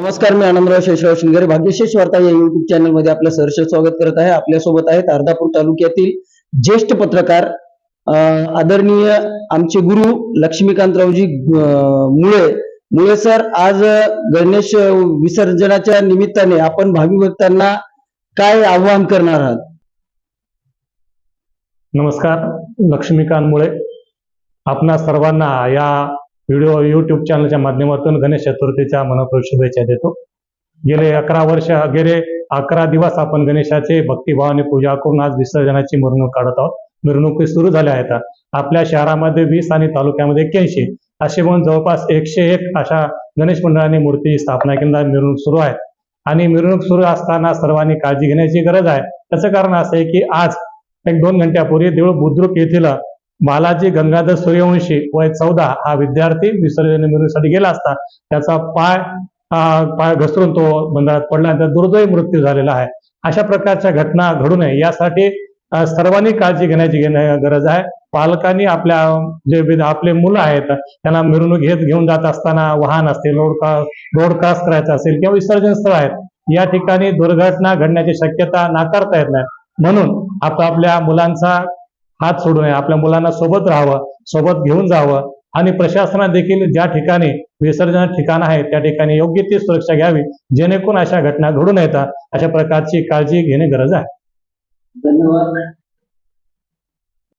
नमस्कार मी आनंदराव शेषराव शिंगरे. भाग्यशेष वार्ता या युट्यूब चॅनलमध्ये आपलं सहर्ष स्वागत करत आहे. आपल्यासोबत आहेत अर्धापूर तालुक्यातील ज्येष्ठ पत्रकार अं, आदरणीय आमचे गुरु लक्ष्मीकांतरावजी मुळे. मुळे सर आज गणेश विसर्जनाच्या निमित्ताने आपण भावी भक्तांना काय आव्हान करणार आहात? नमस्कार लक्ष्मीकांत मुळे. आपणा सर्वांना या व्हिडिओ युट्यूब चॅनलच्या माध्यमातून गणेश चतुर्थीच्या मनपूर्वक शुभेच्छा देतो. गेले अकरा वर्ष गेले अकरा दिवस आपण गणेशाचे भक्तिभावाने पूजा करून आज विसर्जनाची मिरवणूक काढत आहोत. मिरवणुकी सुरू झाल्या आहेत. आपल्या शहरामध्ये वीस आणि तालुक्यामध्ये एक्क्याऐंशी असे म्हणून जवळपास एकशे एक अशा गणेश मंडळांनी मूर्ती स्थापना केंद्र मिरवणूक सुरू आहे. आणि मिरवणूक सुरू असताना सर्वांनी काळजी घेण्याची गरज आहे. त्याचं कारण असं आहे की आज एक दोन घंट्यापूर्वी देऊळ बुद्रुक येथील बालाजी गंगाधर सूर्यवंशी वय चौदा हा विद्यार्थी विसर्जन मिरवणुकीसाठी गेला असता त्याचा पाय पाय घसरून तो बंधारात पडला आणि त्याचा दुर्दैवी मृत्यू झालेला आहे. अशा प्रकारच्या घटना घडू नये यासाठी सर्वांनी काळजी घेण्याची घेण्या- गरज आहे. पालकांनी आपल्या जे आपले मुलं आहेत त्यांना मिरवणूक घेत घेऊन जात असताना वाहन असतील रोड रोड क्रॉस करायचं असेल किंवा विसर्जन स्थळ आहेत या ठिकाणी दुर्घटना घडण्याची शक्यता नाकारता येत नाही. म्हणून आता आपल्या मुलांचा हात सोडू नये. आपल्या मुलांना सोबत राहावं सोबत घेऊन जावं. आणि प्रशासना देखील ज्या ठिकाणी विसर्जन ठिकाण आहे त्या ठिकाणी योग्य ती सुरक्षा घ्यावी जेणेकरून अशा घटना घडू नयेत. अशा प्रकारची काळजी घेणे गरज आहे. धन्यवाद.